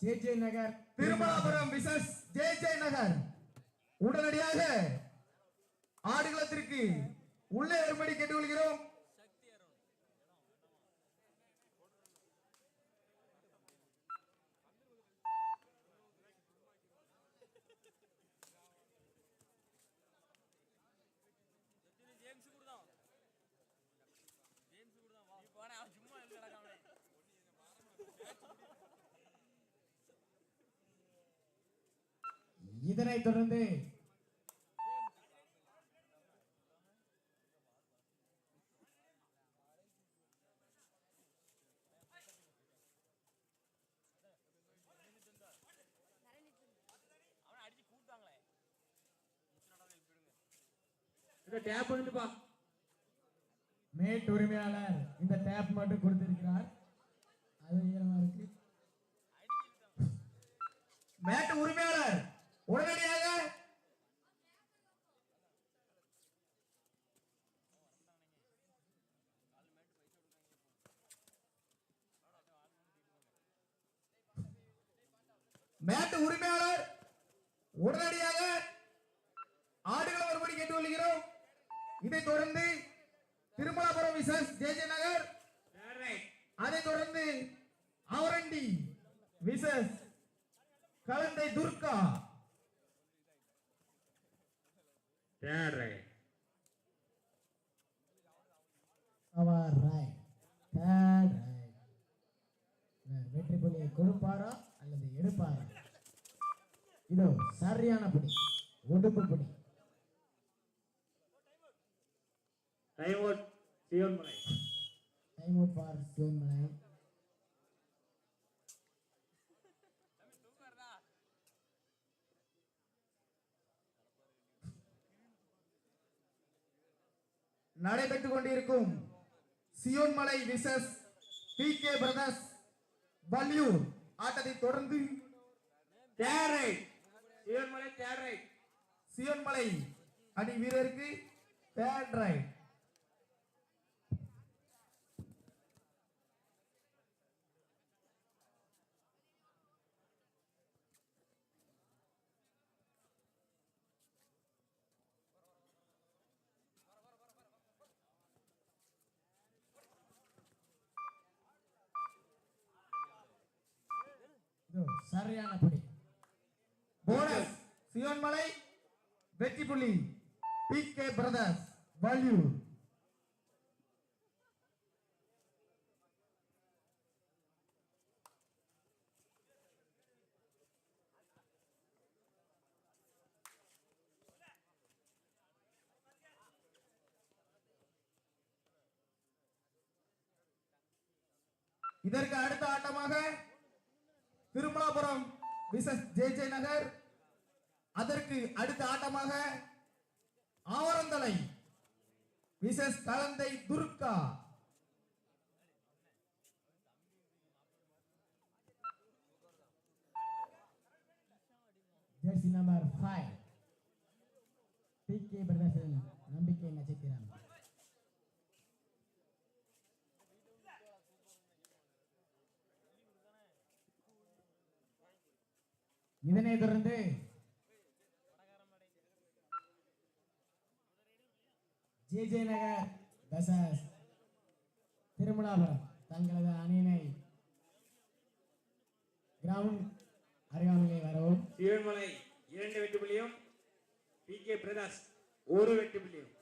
J J Nagar Thirumalapuram versus J J Nagar. உடனடியாக ஆடுகளத்திற்கு உள்ளே வரும்படி கேட்டுக்கொள்கிறோம். ஜேம்ஸ் கூட சும்மா இதனைத் தொடர்ந்து டேப் வந்துப்பா மேட் உரிமையாளர் இந்த டேப் மட்டும் கொடுத்திருக்கிறார். அது ஈரமா இருக்கு. மேட்டு உரிமையாளர். உடனடியாக. மேட்டு உரிமையாளர் உடனடியாக ஆடுகளம் வரும்படி கேட்டுக்கொள்கிறோம். இதைத் தொடர்ந்து Thirumalapuram versus J J Nagar அதைத் தொடர்ந்து அவரண்டி versus Kalanthai Durga. Right third right வெற்றி புலியை கொடுப்பாரா அல்லது எடுப்பாரா? இதோ சரியான புடி ஒடுப்பு புடி டைம் அவுட் சிவன் மலை டைம் அவுட் ஃபார் சிவன்மலை நடைபெற்றுக் கொண்டிருக்கும் Sivanmalai versus B K brothers Valliyur ஆட்டத்தை தொடர்ந்து தேர்ட் ரைட். சிவன் சியோன்மலை அணி வீரருக்கு தேர்ட் ரைட் இதோ சரியான புடி. போனஸ் சிவன்மலை வெற்றி புள்ளி பி கே பிரதர்ஸ் வல்லியூர் இதற்கு அடுத்த ஆட்டமாக Thirumalapuram versus J J Nagar. அதற்கு அடுத்த ஆட்டமாக Avarandhalai versus Kalanthai Durga. Jersey number five B K பிரதர்சன் நம்பிக்கை நட்சத்திரம். இதனை தொடர்ந்து J J Nagar versus Thirumalapuram தங்களது அணியினை கிரவுண்ட் அருகாமையிலே வரவும். சிவன் இரண்டு வெட்டு புள்ளியும் பி கே பிரதாஸ் ஒரு வெட்டு புள்ளியும்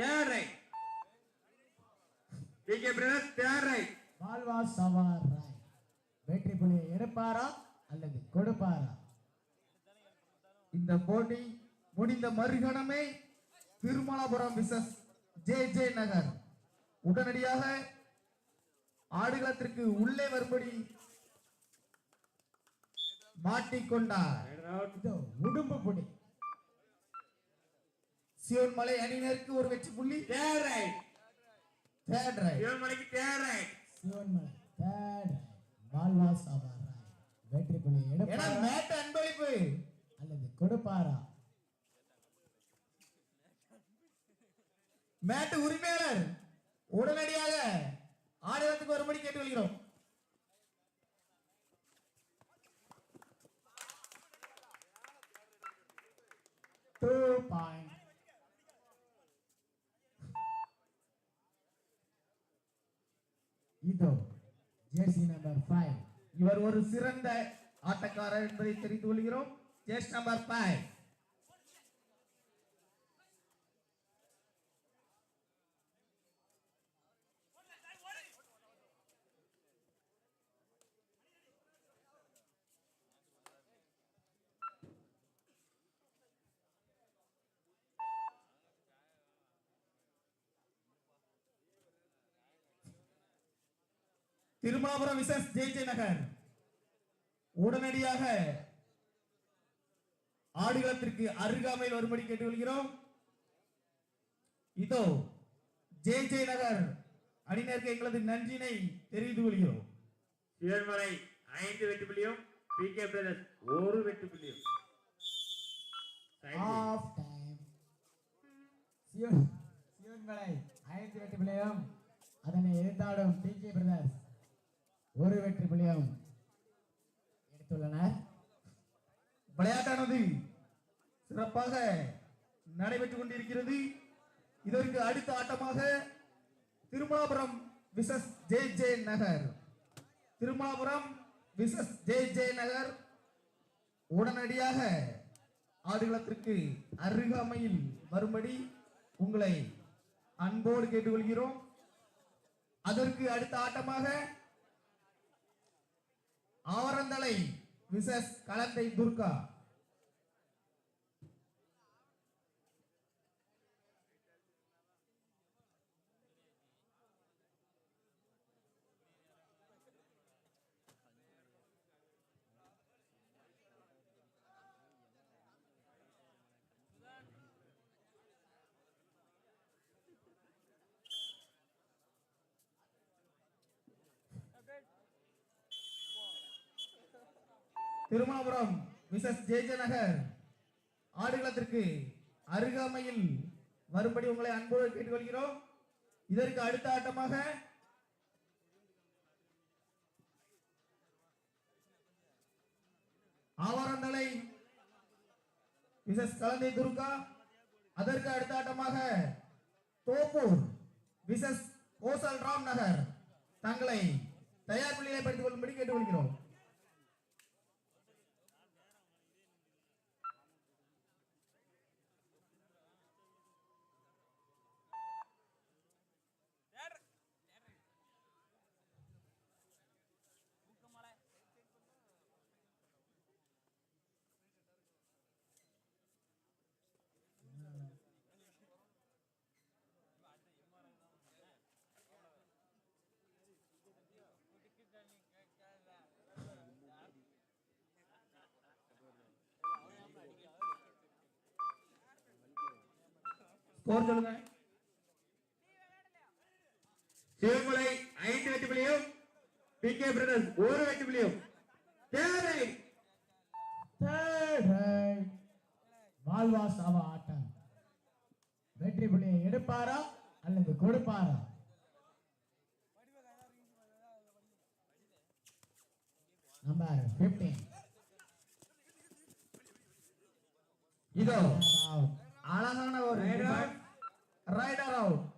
third raid B K brothers third raid Balwa சவார். ராய் வெற்றி புள்ளியை எடுப்பாரா அல்லது கொடுப்பாரா? இந்த போட்டி முடிந்த மறுகணமே Thirumalapuram versus J J Nagar. உடனடியாக ஆடுகளத்திற்கு உள்ளே வரும்படி மாட்டிக்கொண்டார். இதோ உடும்பு புடி சியோன்மலை அணியினருக்கு ஒரு வெற்றி புள்ளி. தேர்ட் ரைட் தேர்ட் ரைட் சிவன் மலைக்கு தேர்ட் ரைட் சிவன்மலை தேர்ட் பால்வா சவார் ராய். வெற்றி புள்ளியை என எடுப்பாரா மேட்ட அன்பளிப்பு. அல்லது கொடுப்பாரா? மேட்டு உரிமையாளர் உடனடியாக ஆடுகளத்துக்கு வரும்படி கேட்டுக்கொள்கிறோம். டூ பாயிண்ட் இதோ ஜெர்சி நம்பர் ஃபைவ் இவர் ஒரு சிறந்த ஆட்டக்காரர் என்பதை தெரிந்து கொள்கிறோம். ஜேஸ் number five Thirumalapuram versus J J Nagar. உடனடியாக ஆடுகளத்திற்கு அருகாமையில் வரும்படி கேட்டுக்கொள்கிறோம். இதோ ஜெய் ஜெய் நகர் அணியினருக்கு எங்களது நன்றினை தெரிவித்துக் கொள்கிறோம். சிவன்மலை ஐந்து வெற்றி புள்ளியும் பி கே பிரதர்ஸ் ஒரு வெற்றி புள்ளியும். Thank you. ஆஃப் டைம் சியோன் சியோன் மலை ஐந்து வெற்றி பிள்ளையும் அதனை எதிர்த்தாடும் டி கே பிரதர்ஸ் ஒரு வெற்றி பிள்ளையும் எடுத்துள்ளனர். விளையாட்டானது சிறப்பாக நடைபெற்றுக் கொண்டிருக்கிறது. இதற்கு அடுத்த ஆட்டமாக Thirumalapuram versus J J Nagar. Thirumalapuram versus J J Nagar உடனடியாக ஆடுகளத்திற்கு அருகாமையில் வரும்படி உங்களை அன்போடு கேட்டுக்கொள்கிறோம். அதற்கு அடுத்த ஆட்டமாக Avarandhalai versus Kalanthai Durga. Thirumalapuram versus J J Nagar ஆடுகளத்திற்கு அருகாமையில் வரும்படி உங்களை அன்போடு கேட்டுக்கொள்கிறோம். இதற்கு அடுத்த ஆட்டமாக ஆவாரந்தலை மிசஸ் கலந்தை துர்கா அதற்கு அடுத்த ஆட்டமாக தோப்பூர் மிசஸ் கோசல் ராம் நகர் தங்களை தயார் நிலையை படித்துக் கொள்ளும்படி கேட்டுக்கொள்கிறோம். ஸ்கோர் சொல்லுங்க. சிவன்மலை ஐந்து வெற்றி புள்ளியும் பி கே பிரதர்ஸ் ஒரு வெற்றி புள்ளியும் தேவை. வாழ்வா சாவா ஆட்டம் வெற்றி புள்ளியை எடுப்பாரா அல்லது கொடுப்பாரா? நம்பர் 15 இதோ அழகான ஒரு Right around.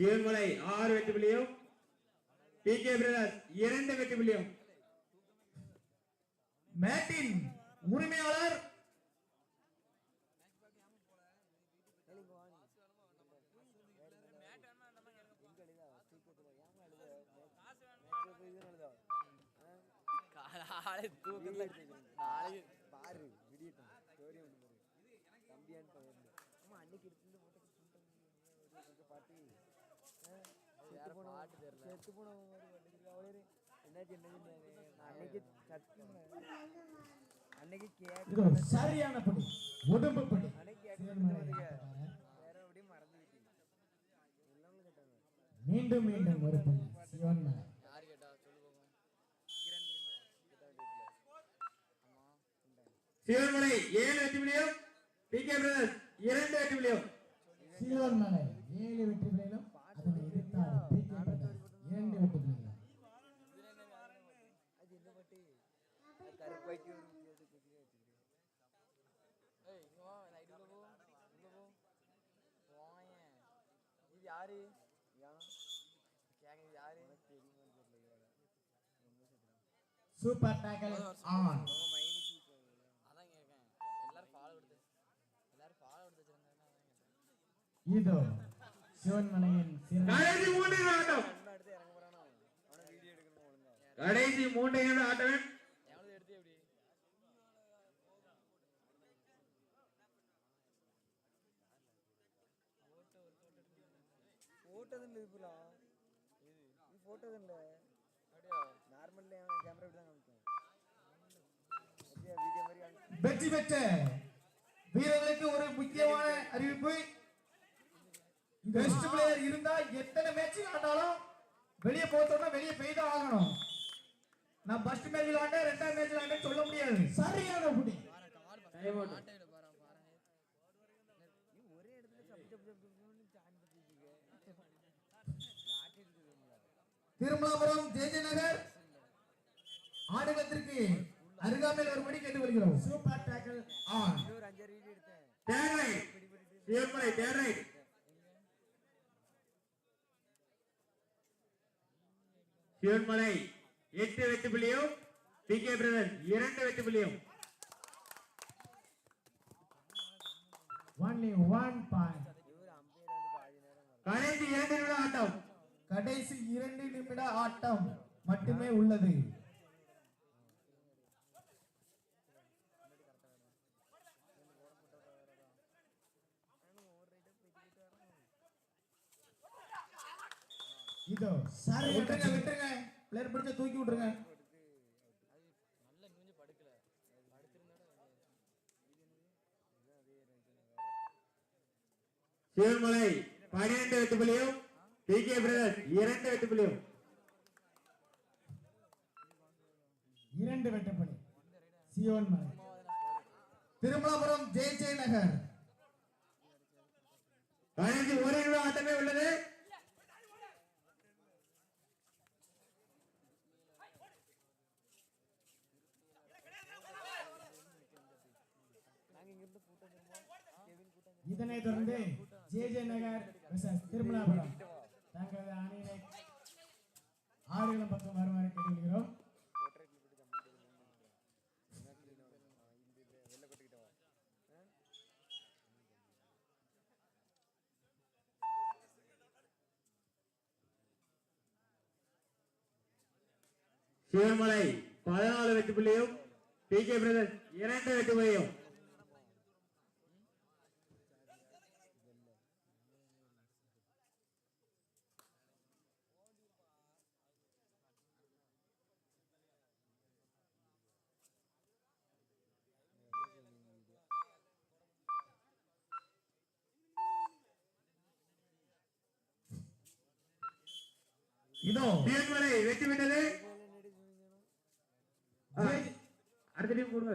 சிவன்மலை ஆறு வெற்றி புள்ளியும் பி கே பிரதர்ஸ் இரண்டு வெற்றி புள்ளியும். மேட்டின் உரிமையாளர். காலை. தூக்கத்துல நாளைக்கு பாரு விடியட்டும் ஸ்டோரி ஒன்று பாரு தம்பியான்னு பையன். வேற பாட்டு செத்து போன அவளே என்ன அன்னைக்கு கேட்க சரியான படி உடம்பு படி. அன்னைக்கு கேட்க எல்லாமே கேட்டாங்க மீண்டும் மீண்டும் ஒரு புள்ளி சிவன் யார் கேட்டா சொல்லு போகும் கிரண் தெரியுமா ஆமா உண்டாங்க சிவன்மலை ஏழு வெற்றி பிரதர்ஸ் இரண்டு ஏழு பிள்ளைகளும் பாட்டு கருப்பாக்கி ஒரு வச்சுக்கிறேன் ஏய் இங்க வா நான் இதுல போ இங்க போ போயேன் இது யாரு ஏன் கேங்க இது யாரு தெரியுமா தெரியல சூப்பர் டேக்கல் ஆன் அவங்க மைனுக்கு அதான் கேட்கேன் எல்லாரும் ஃபாலோ எடுத்து எல்லாரும் ஃபாலோ எடுத்து வச்சிருந்தாங்க அதான் கேட்டேன் இதோ சிவன் மலையின் கடைசி மூன்று நிமிட ஆட்டம் ஒண்ணு அடுத்து இறங்க போறானோ அவனை வீடியோ எடுக்கணும் ஒழுங்கா கடைசி மூன்று இது அப்படியா நார்மல்ல கேமரா இப்படி தான் காமிக்கும். அப்படியே வீடியோ மாதிரி காமிக்கும். வெற்றி பெற்ற வீரர்களுக்கு ஒரு முக்கியமான அறிவிப்பு. பெஸ்ட் பிளேயர் இருந்தா எத்தனை மேட்ச் ஆண்டாலும் வெளியே போத்தோம்னா வெளியே போய் தான் ஆகணும். நான் ஃபர்ஸ்ட் மேட்ச் விளையாண்டேன் ரெண்டாம் மேட்ச் விளையாண்டேன் சொல்ல முடியாது. சரியான புடி. பாருங்க நீ ஒரே இடத்துல சப்பு சப்பு சப்பு சப்புன்னு ஜாயின் பண்ணிருக்கீங்க லாட்டி இருக்குதுங்களா திருமலாபுரம் ஜேஜே நகர் ஆடுகளத்திற்கு அருகாமையில் ஒரு மணி கேட்டுக்கொள்கிறோம் super tackle on third raid raid Sivanmalai எட்டு வெற்றி புள்ளியும் பிகே பிரதர்ஸ் இரண்டு வெற்றி புள்ளியும். ஒன்லி ஒன் பாயிண்ட் கடைசி இரண்டு நிமிட ஆட்டம். கடைசி இரண்டு நிமிட ஆட்டம் மட்டுமே உள்ளது. இதோ சரியான விட்டுருங்க விட்டுருங்க. பிளேயர் பிடிச்ச தூக்கி விட்டுருங்க. சிவன்மலை பன்னிரண்டு வெற்றி புள்ளியும் பிகே பிரதர்ஸ் இரண்டு வெற்றி புள்ளியும். இரண்டு வெற்றி புள்ளி. சிவன் மலை திருமலாபுரம் ஜெய் ஜெய் நகர் கடைசி ஒரு நிமிட ஆட்டமே உள்ளது. தொடர்ந்து ஜே ஜே நகர் திருமலாபுரம். தங்களது அணியினை ஆடுகளம் பக்கம் வருமாறு கேட்டுக்கொள்கிறோம். சிவமலை பதினாலு வெற்றி பி கே பிரதர் இரண்டு வெற்றி இதோ. நடி சொன்னீங்கன்னா அடுத்த டீம் கொடுங்க.